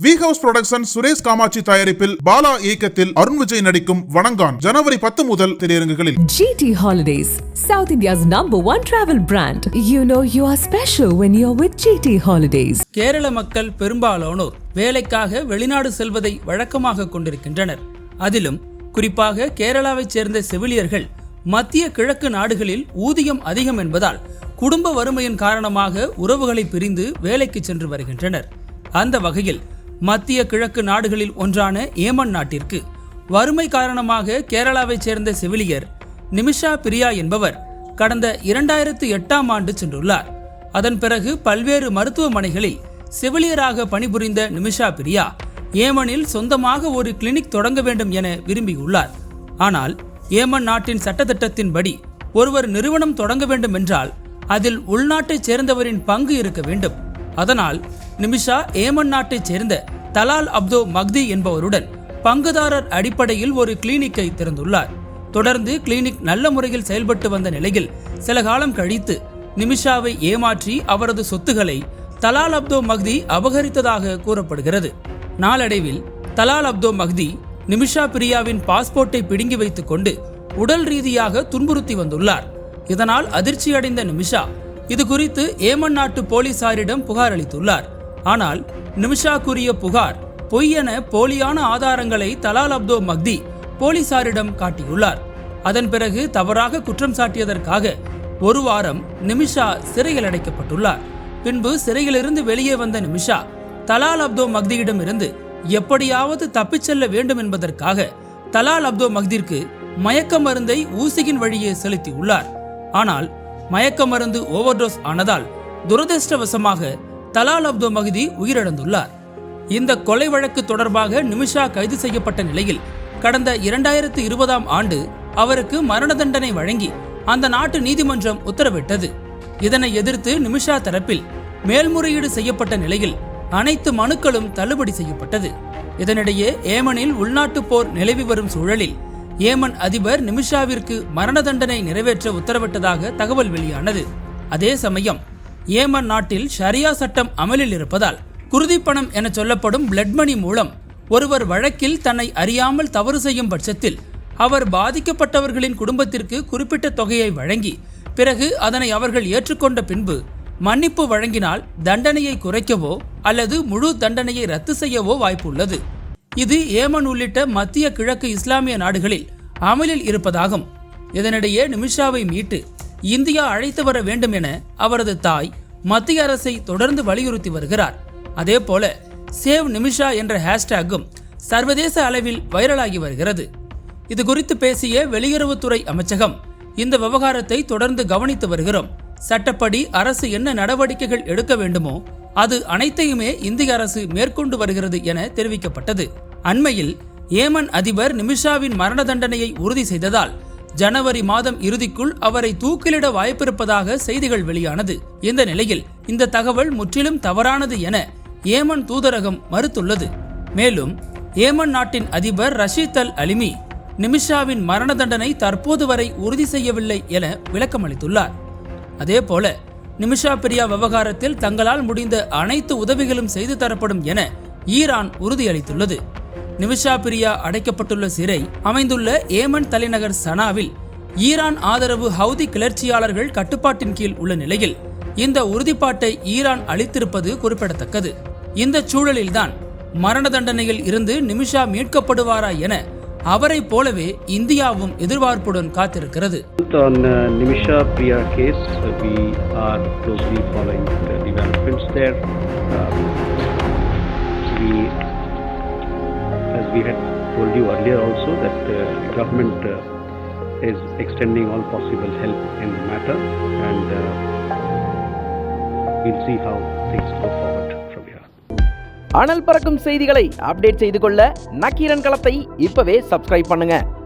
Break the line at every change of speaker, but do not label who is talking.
V house production Suresh Kamatchi தயாரிப்பில் பாலா இயக்கத்தில் அருண் விஜய் நடிக்கும் வணங்கான் ஜனவரி பத்து முதல் திரையரங்குகளில்
GT Holidays, South India's number one travel brand. You know you are special when you're with GT Holidays.
Kerala மக்கள் பெரும்பாலானோர் வேலைக்காக வெளிநாடு செல்வதை வழக்கமாக கொண்டிருக்கின்றனர் அதிலும் குறிப்பாக கேரளாவைச் சேர்ந்த செவிலியர்கள் மத்திய கிழக்கு நாடுகளில் ஊதியம் அதிகம் என்பதால் குடும்ப வறுமையின் காரணமாக உறவுகளை பிரிந்து வேலைக்கு சென்று வருகின்றனர் அந்த வகையில் மத்திய கிழக்கு நாடுகளில் ஒன்றான ஏமன் நாட்டிற்கு. வறுமை காரணமாக கேரளாவைச் சேர்ந்த செவிலியர் நிமிஷா பிரியா என்பவர் கடந்த இரண்டாயிரத்து எட்டாம் ஆண்டு சென்றுள்ளார். அதன் பிறகு பல்வேறு மருத்துவமனைகளில் செவிலியராக பணிபுரிந்த நிமிஷா பிரியா ஏமனில் சொந்தமாக ஒரு கிளினிக் தொடங்க வேண்டும் என விரும்பியுள்ளார். ஆனால் ஏமன் நாட்டின் சட்டத்திட்டத்தின்படி ஒருவர் நிறுவனம் தொடங்க வேண்டும் என்றால் அதில் உள்நாட்டைச் சேர்ந்தவரின் பங்கு இருக்க வேண்டும். அதனால் நிமிஷா ஏமன் நாட்டைச் சேர்ந்த தலால் அப்தோ மக்தி என்பவருடன் பங்குதாரர் அடிப்படையில் ஒரு கிளினிக்கை திறந்துள்ளார். தொடர்ந்து கிளினிக் நல்ல முறையில் செயல்பட்டு வந்த நிலையில் சில காலம் கழித்து நிமிஷாவை ஏமாற்றி அவரது சொத்துக்களை தலால் அப்தோ மக்தி அபகரித்ததாக கூறப்படுகிறது. நாளடைவில் தலால் அப்தோ மக்தி நிமிஷா பிரியாவின் பாஸ்போர்ட்டை பிடுங்கி வைத்துக் கொண்டு உடல் ரீதியாக துன்புறுத்தி வந்துள்ளார். இதனால் அதிர்ச்சியடைந்த நிமிஷா இது குறித்து ஏமன் நாட்டு போலீசாரிடம் புகார் அளித்துள்ளார். ஆனால் நிமிஷா கூறிய புகார் பொய் என போலியான ஆதாரங்களை தலால் அப்தோ மக்தி போலீசாரிடம் காட்டியுள்ளார். அதன் பிறகு தவறாக குற்றம் சாட்டியதற்காக ஒரு வாரம் நிமிஷா சிறையில் அடைக்கப்பட்டுள்ளார். பின்பு சிறையிலிருந்து வெளியே வந்த நிமிஷா தலால் அப்தோ மக்தியிடம் இருந்து எப்படியாவது தப்பிச் செல்ல வேண்டும் என்பதற்காக தலால் அப்தோ மக்திற்கு மயக்க மருந்தை ஊசியின் வழியே செலுத்தியுள்ளார். ஆனால் மயக்க மருந்து ஓவர்டோஸ் ஆனதால் துரதிர்ஷ்டவசமாக தலால் அப்து மக்தி உயிரிழந்துள்ளார். இந்த கொலை வழக்கு தொடர்பாக நிமிஷா கைது செய்யப்பட்ட நிலையில் கடந்த இரண்டாயிரத்து இருபதாம் ஆண்டு அவருக்கு மரண தண்டனை வழங்கி அந்த நாட்டு நீதிமன்றம் உத்தரவிட்டது. இதனை எதிர்த்து நிமிஷா தரப்பில் மேல்முறையீடு செய்யப்பட்ட நிலையில் அனைத்து மனுக்களும் தள்ளுபடி செய்யப்பட்டது. இதனிடையே ஏமனில் உள்நாட்டு போர் நிலவி வரும் சூழலில் ஏமன் அதிபர் நிமிஷாவிற்கு மரண தண்டனை நிறைவேற்ற உத்தரவிட்டதாக தகவல் வெளியானது. அதே சமயம் ஏமன் நாட்டில் ஷரியா சட்டம் அமலில் இருப்பதால் குருதிப்பணம் என சொல்லப்படும் பிளட் மணி மூலம் ஒருவர் வழக்கில் தன்னை அறியாமல் தவறு செய்யும் பட்சத்தில் அவர் பாதிக்கப்பட்டவர்களின் குடும்பத்திற்கு குறிப்பிட்ட தொகையை வழங்கி பிறகு அதனை அவர்கள் ஏற்றுக்கொண்ட பின்பு மன்னிப்பு வழங்கினால் தண்டனையை குறைக்கவோ அல்லது முழு தண்டனையை ரத்து செய்யவோ வாய்ப்புள்ளது. இது ஏமன் உள்ளிட்ட மத்திய கிழக்கு இஸ்லாமிய நாடுகளில் அமலில் இருப்பதாகும். இதனிடையே நிமிஷாவை மீட்டு இந்தியா அழைத்து வர வேண்டும் என அவரது தாய் மத்திய அரசை தொடர்ந்து வலியுறுத்தி வருகிறார். அதே போல சேவ் நிமிஷா என்ற ஹேஷ்டேக்கும் சர்வதேச அளவில் வைரலாகி வருகிறது. இது குறித்து பேசிய வெளியுறவுத்துறை அமைச்சகம் இந்த விவகாரத்தை தொடர்ந்து கவனித்து வருகிறோம். சட்டப்படி அரசு என்ன நடவடிக்கைகள் எடுக்க வேண்டுமோ அது அனைத்தையுமே இந்திய அரசு மேற்கொண்டு வருகிறது என தெரிவிக்கப்பட்டது. அண்மையில் ஏமன் அதிபர் நிமிஷாவின் மரண தண்டனையை உறுதி செய்ததால் ஜனவரி மாதம் இறுதிக்குள் அவரை தூக்கிலிட வாய்ப்பிருப்பதாக செய்திகள் வெளியானது. இந்த நிலையில் இந்த தகவல் முற்றிலும் தவறானது என ஏமன் தூதரகம் மறுத்துள்ளது. மேலும் ஏமன் நாட்டின் அதிபர் ரஷீத் அல் அலிமி நிமிஷாவின் மரண தண்டனை தற்போது வரை உறுதி செய்யவில்லை என விளக்கமளித்துள்ளார் அதேபோல நிமிஷா பிரியா விவகாரத்தில் தங்களால் முடிந்த அனைத்து உதவிகளும் செய்து தரப்படும் என ஈரான் உறுதியளித்துள்ளது. நிமிஷா பிரியா அடைக்கப்பட்டுள்ள சிறை அமைந்துள்ள ஏமன் தலைநகர் சனாவில் ஈரான் ஆதரவு ஹவுதி கிளர்ச்சியாளர்கள் கட்டுப்பாட்டின் கீழ் உள்ள நிலையில் இந்த உறுதிப்பாட்டை ஈரான் அளித்திருப்பது குறிப்பிடத்தக்கது இந்த சூழலில்தான் மரண தண்டனையில் இருந்து நிமிஷா மீட்கப்படுவாரா என அவரை போலவே இந்தியாவும் எதிர்பார்ப்புடன் காத்திருக்கிறது
On uh, Nimisha Priya case, uh, we are closely following the developments there. Uh, we, as we had told you earlier also, that uh, government uh, is extending all possible help in the matter, and uh, we'll see how things go forward from here.
அனல் பறக்கும் செய்திகளை update செய்து கொள்ள நக்கீரன் களத்தை இப்பவே subscribe பண்ணுங்க